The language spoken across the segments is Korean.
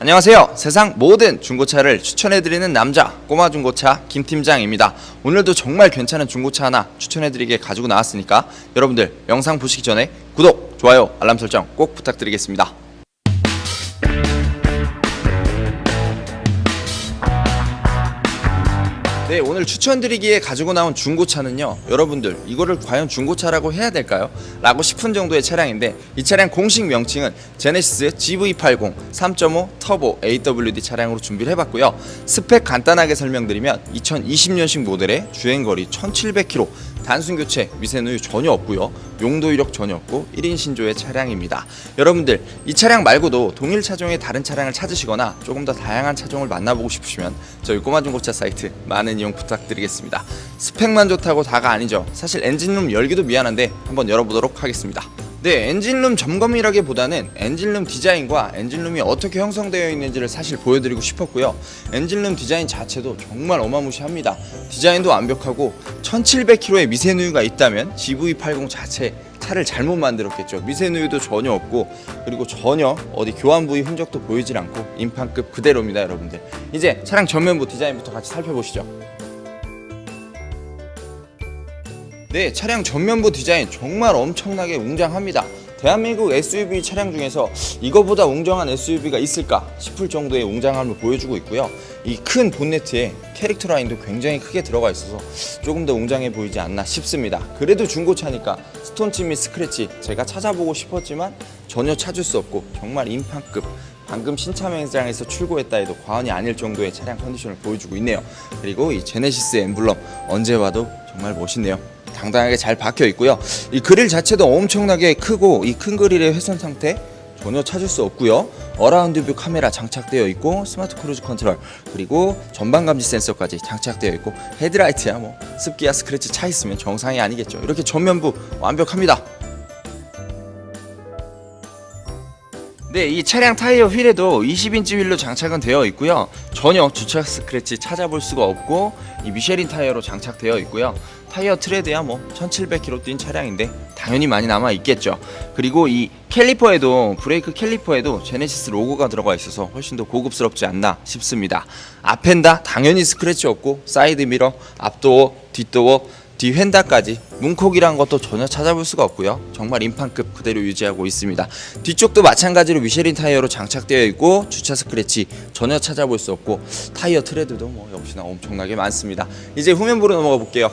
안녕하세요. 세상 모든 중고차를 추천해드리는 남자 꼬마 중고차 김 팀장입니다. 오늘도 정말 괜찮은 중고차 하나 추천해드리게 가지고 나왔으니까 여러분들 영상 보시기 전에 구독, 좋아요, 알람 설정 꼭 부탁드리겠습니다. 네, 오늘 추천드리기에 가지고 나온 중고차는요. 여러분들 이거를 과연 중고차라고 해야 될까요? 라고 싶은 정도의 차량인데 이 차량 공식 명칭은 제네시스 GV80 3.5 터보 AWD 차량으로 준비를 해 봤고요. 스펙 간단하게 설명드리면 2020년식 모델의 주행거리 1700km 단순 교체, 미세누유 전혀 없고요. 용도 이력 전혀 없고 1인 신조의 차량입니다. 여러분들 이 차량 말고도 동일 차종의 다른 차량을 찾으시거나 조금 더 다양한 차종을 만나보고 싶으시면 저희 꼬마 중고차 사이트 많은 이용 부탁드리겠습니다. 스펙만 좋다고 다가 아니죠. 사실 엔진룸 열기도 미안한데 한번 열어보도록 하겠습니다. 네, 엔진룸 점검이라기보다는 엔진룸 디자인과 엔진룸이 어떻게 형성되어 있는지를 사실 보여드리고 싶었고요. 엔진룸 디자인 자체도 정말 어마무시합니다. 디자인도 완벽하고 1700km의 미세누유가 있다면 GV80 자체 차를 잘못 만들었겠죠. 미세누유도 전혀 없고 그리고 전혀 어디 교환 부위 흔적도 보이질 않고 인판급 그대로입니다, 여러분들. 이제 차량 전면부 디자인부터 같이 살펴보시죠. 네, 차량 전면부 디자인 정말 엄청나게 웅장합니다. 대한민국 SUV 차량 중에서 이거보다 웅장한 SUV가 있을까 싶을 정도의 웅장함을 보여주고 있고요. 이 큰 본네트에 캐릭터 라인도 굉장히 크게 들어가 있어서 조금 더 웅장해 보이지 않나 싶습니다. 그래도 중고차니까 스톤칩 및 스크래치 제가 찾아보고 싶었지만 전혀 찾을 수 없고 정말 인판급 방금 신차 매장에서 출고했다 해도 과언이 아닐 정도의 차량 컨디션을 보여주고 있네요. 그리고 이 제네시스 엠블럼 언제 봐도 정말 멋있네요. 당당하게 잘 박혀 있고요. 이 그릴 자체도 엄청나게 크고 이 큰 그릴의 훼손 상태 전혀 찾을 수 없고요. 어라운드 뷰 카메라 장착되어 있고 스마트 크루즈 컨트롤 그리고 전방 감지 센서까지 장착되어 있고 헤드라이트야 뭐 습기야 스크래치 차 있으면 정상이 아니겠죠. 이렇게 전면부 완벽합니다. 네, 이 차량 타이어 휠에도 20인치 휠로 장착은 되어 있고요. 전혀 주차 스크래치 찾아볼 수가 없고 이 미쉐린 타이어로 장착되어 있고요. 타이어 트레드야 뭐 1700km 뛴 차량인데 당연히 많이 남아 있겠죠. 그리고 이 캘리퍼에도 브레이크 캘리퍼에도 제네시스 로고가 들어가 있어서 훨씬 더 고급스럽지 않나 싶습니다. 앞엔다 당연히 스크래치 없고 사이드 미러, 앞도어, 뒷도어 뒤 휀다까지 문콕이란 것도 전혀 찾아볼 수가 없고요. 정말 인판급 그대로 유지하고 있습니다. 뒤쪽도 마찬가지로 미쉐린 타이어로 장착되어 있고 주차 스크래치 전혀 찾아볼 수 없고 타이어 트레드도 뭐 역시나 엄청나게 많습니다. 이제 후면부로 넘어가 볼게요.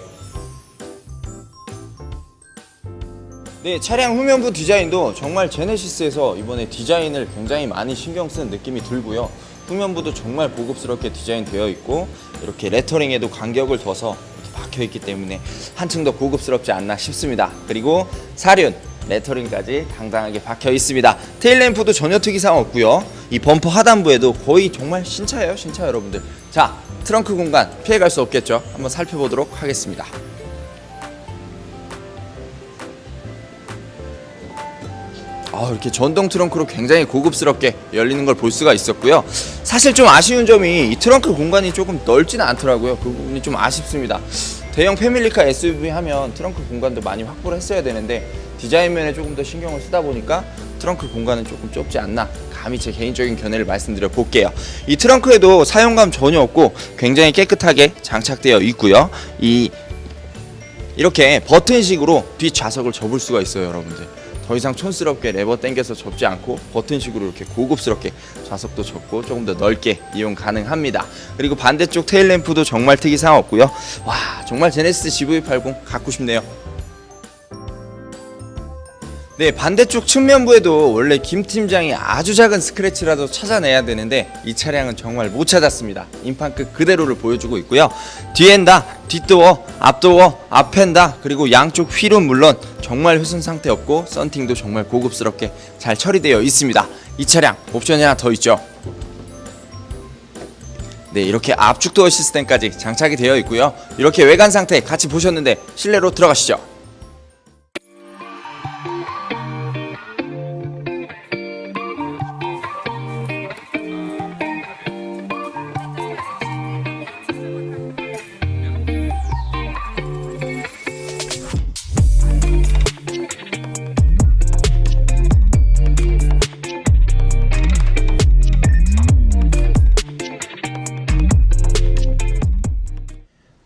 네, 차량 후면부 디자인도 정말 제네시스에서 이번에 디자인을 굉장히 많이 신경 쓴 느낌이 들고요. 후면부도 정말 고급스럽게 디자인되어 있고 이렇게 레터링에도 간격을 둬서 박혀 있기 때문에 한층 더 고급스럽지 않나 싶습니다. 그리고 사륜 레터링까지 당당하게 박혀 있습니다. 테일램프도 전혀 특이사항 없고요. 이 범퍼 하단부에도 거의 정말 신차예요, 신차 여러분들. 자, 트렁크 공간 피해갈 수 없겠죠. 한번 살펴보도록 하겠습니다. 아, 이렇게 전동 트렁크로 굉장히 고급스럽게 열리는 걸 볼 수가 있었고요. 사실 좀 아쉬운 점이 이 트렁크 공간이 조금 넓지는 않더라고요. 그 부분이 좀 아쉽습니다. 대형 패밀리카 SUV 하면 트렁크 공간도 많이 확보를 했어야 되는데 디자인 면에 조금 더 신경을 쓰다 보니까 트렁크 공간은 조금 좁지 않나 감히 제 개인적인 견해를 말씀드려 볼게요. 이 트렁크에도 사용감 전혀 없고 굉장히 깨끗하게 장착되어 있고요. 이 이렇게 버튼식으로 뒷 좌석을 접을 수가 있어요, 여러분들. 더 이상 촌스럽게 레버 당겨서 접지 않고 버튼식으로 이렇게 고급스럽게 좌석도 접고 조금 더 넓게 이용 가능합니다. 그리고 반대쪽 테일 램프도 정말 특이사항 없고요. 와, 정말 제네시스 GV80 갖고 싶네요. 네, 반대쪽 측면부에도 원래 김 팀장이 아주 작은 스크래치라도 찾아내야 되는데 이 차량은 정말 못 찾았습니다. 인판급 그대로를 보여주고 있고요. 뒤엔다, 뒷도어, 앞도어, 앞엔다, 그리고 양쪽 휠은 물론 정말 훼손 상태 없고 썬팅도 정말 고급스럽게 잘 처리되어 있습니다. 이 차량 옵션이 하나 더 있죠. 네, 이렇게 압축 도어 시스템까지 장착이 되어 있고요. 이렇게 외관 상태 같이 보셨는데 실내로 들어가시죠.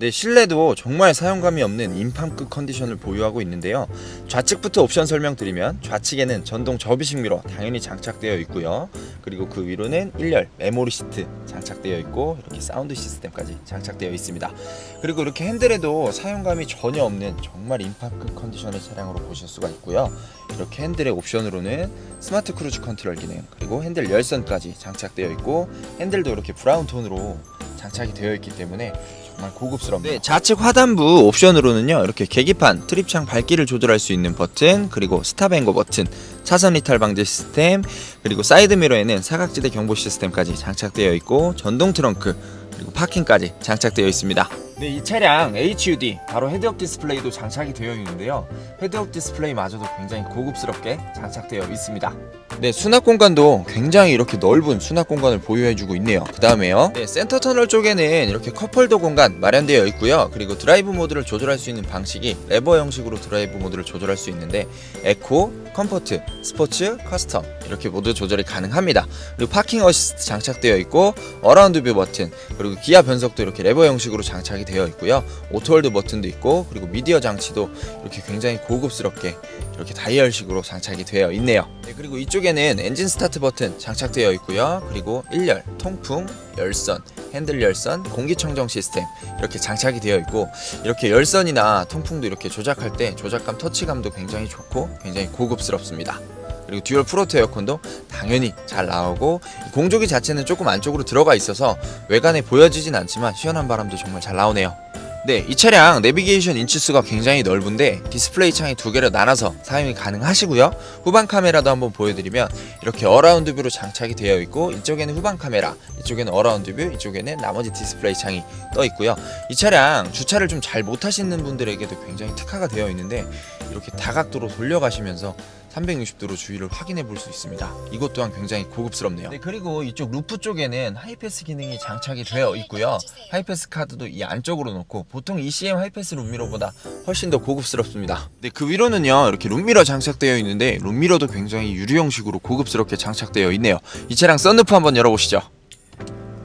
네, 실내도 정말 사용감이 없는 인팜급 컨디션을 보유하고 있는데요. 좌측부터 옵션 설명드리면 좌측에는 전동 접이식 미러 당연히 장착되어 있고요. 그리고 그 위로는 1열 메모리 시트 장착되어 있고 이렇게 사운드 시스템까지 장착되어 있습니다. 그리고 이렇게 핸들에도 사용감이 전혀 없는 정말 인팜급 컨디션의 차량으로 보실 수가 있고요. 이렇게 핸들의 옵션으로는 스마트 크루즈 컨트롤 기능 그리고 핸들 열선까지 장착되어 있고 핸들도 이렇게 브라운 톤으로 장착이 되어 있기 때문에 정말 고급스럽네요. 네, 좌측 하단부 옵션으로는요. 이렇게 계기판, 트립창 밝기를 조절할 수 있는 버튼, 그리고 스탑앤고 버튼, 차선 이탈 방지 시스템, 그리고 사이드 미러에는 사각지대 경보 시스템까지 장착되어 있고 전동 트렁크, 그리고 파킹까지 장착되어 있습니다. 네, 이 차량 HUD 바로 헤드업 디스플레이도 장착이 되어 있는데요. 헤드업 디스플레이마저도 굉장히 고급스럽게 장착되어 있습니다. 네, 수납 공간도 굉장히 이렇게 넓은 수납 공간을 보유해주고 있네요. 그 다음에요. 네, 센터 터널 쪽에는 이렇게 컵홀더 공간 마련되어 있고요. 그리고 드라이브 모드를 조절할 수 있는 방식이 레버 형식으로 드라이브 모드를 조절할 수 있는데 에코, 컴포트, 스포츠, 커스텀 이렇게 모두 조절이 가능합니다. 그리고 파킹 어시스트 장착되어 있고 어라운드 뷰 버튼 그리고 기아 변속도 이렇게 레버 형식으로 장착이 되어 있고요. 오토홀드 버튼도 있고 그리고 미디어 장치도 이렇게 굉장히 고급스럽게 이렇게 다이얼식으로 장착이 되어 있네요. 네, 그리고 이쪽에 는 엔진 스타트 버튼 장착되어 있고요. 그리고 1열, 통풍, 열선, 핸들 열선, 공기청정 시스템 이렇게 장착이 되어 있고 이렇게 열선이나 통풍도 이렇게 조작할 때 조작감 터치감도 굉장히 좋고 굉장히 고급스럽습니다. 그리고 듀얼 프로토 에어컨도 당연히 잘 나오고 이 공조기 자체는 조금 안쪽으로 들어가 있어서 외관에 보여지진 않지만 시원한 바람도 정말 잘 나오네요. 네, 이 차량 내비게이션 인치수가 굉장히 넓은데 디스플레이 창이 두 개로 나눠서 사용이 가능하시고요. 후방 카메라도 한번 보여드리면 이렇게 어라운드 뷰로 장착이 되어 있고 이쪽에는 후방 카메라, 이쪽에는 어라운드 뷰, 이쪽에는 나머지 디스플레이 창이 떠 있고요. 이 차량 주차를 좀 잘 못하시는 분들에게도 굉장히 특화가 되어 있는데 이렇게 다각도로 돌려가시면서 360도로 주위를 확인해 볼 수 있습니다. 이것 또한 굉장히 고급스럽네요. 네, 그리고 이쪽 루프 쪽에는 하이패스 기능이 장착이 되어 있고요. 하이패스 카드도 이 안쪽으로 놓고 보통 ECM 하이패스 룸미러보다 훨씬 더 고급스럽습니다. 네, 그 위로는요. 이렇게 룸미러 장착되어 있는데 룸미러도 굉장히 유리 형식으로 고급스럽게 장착되어 있네요. 이 차량 썬루프 한번 열어보시죠.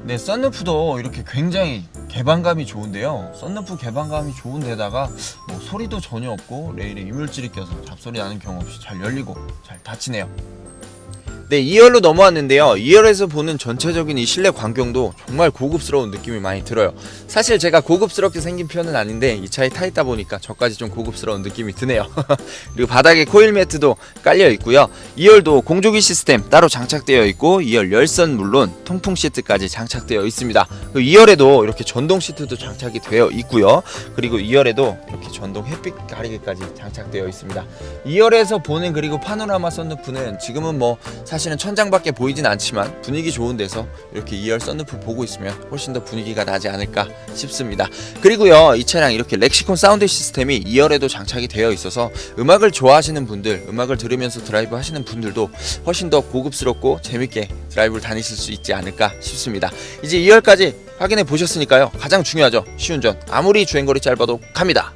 네, 썬루프도 이렇게 굉장히 개방감이 좋은데요. 썬루프 개방감이 좋은 데다가 뭐 소리도 전혀 없고 레일에 이물질이 껴서 잡소리 나는 경우 없이 잘 열리고 잘 닫히네요. 네, 2열로 넘어왔는데요. 2열에서 보는 전체적인 이 실내 광경도 정말 고급스러운 느낌이 많이 들어요. 사실 제가 고급스럽게 생긴 편은 아닌데 이 차에 타 있다 보니까 저까지 좀 고급스러운 느낌이 드네요. 그리고 바닥에 코일 매트도 깔려 있고요. 2열도 공조기 시스템 따로 장착되어 있고 2열 열선 물론 통풍 시트까지 장착되어 있습니다. 그리고 2열에도 이렇게 전동 시트도 장착이 되어 있고요. 그리고 2열에도 이렇게 전동 햇빛 가리개까지 장착되어 있습니다. 2열에서 보는 그리고 파노라마 썬루프는 지금은 뭐 사실은 천장밖에 보이진 않지만 분위기 좋은 데서 이렇게 2열 썬루프 보고 있으면 훨씬 더 분위기가 나지 않을까 싶습니다. 그리고요 이 차량 이렇게 렉시콘 사운드 시스템이 2열에도 장착이 되어 있어서 음악을 좋아하시는 분들 음악을 들으면서 드라이브 하시는 분들도 훨씬 더 고급스럽고 재밌게 드라이브를 다니실 수 있지 않을까 싶습니다. 이제 2열까지 확인해 보셨으니까요 가장 중요하죠 시운전 아무리 주행거리 짧아도 갑니다.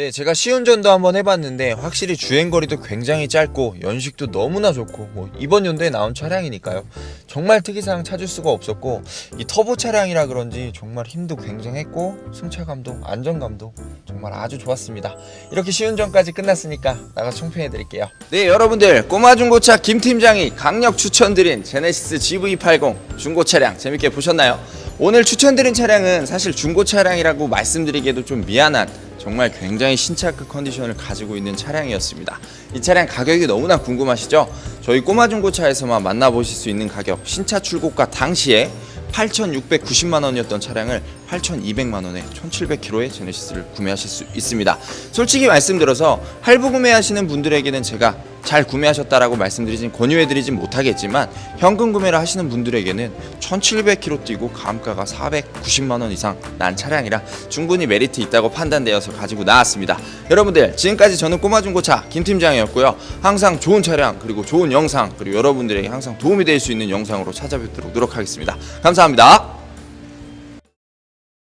네, 제가 시운전도 한번 해봤는데 확실히 주행거리도 굉장히 짧고 연식도 너무나 좋고 뭐 이번 연도에 나온 차량이니까요. 정말 특이사항 찾을 수가 없었고 이 터보 차량이라 그런지 정말 힘도 굉장했고 승차감도 안정감도 정말 아주 좋았습니다. 이렇게 시운전까지 끝났으니까 나가 총평해드릴게요. 네, 여러분들 꼬마 중고차 김 팀장이 강력 추천드린 제네시스 GV80 중고 차량 재밌게 보셨나요? 오늘 추천드린 차량은 사실 중고 차량이라고 말씀드리기에도 좀 미안한 정말 굉장히 신차급 컨디션을 가지고 있는 차량이었습니다. 이 차량 가격이 너무나 궁금하시죠? 저희 꼬마 중고차에서만 만나보실 수 있는 가격 신차 출고가 당시에 8,690만 원이었던 차량을 8,200만 원에 1,700km의 제네시스를 구매하실 수 있습니다. 솔직히 말씀드려서 할부 구매하시는 분들에게는 제가 잘 구매하셨다라고 말씀드리진 권유해드리진 못하겠지만 현금 구매를 하시는 분들에게는 1,700km 뛰고 감가가 490만 원 이상 난 차량이라 충분히 메리트 있다고 판단되어서 가지고 나왔습니다. 여러분들 지금까지 저는 꼬마 중고차 김 팀장이었고요. 항상 좋은 차량 그리고 좋은 영상 그리고 여러분들에게 항상 도움이 될 수 있는 영상으로 찾아뵙도록 노력하겠습니다. 감사합니다.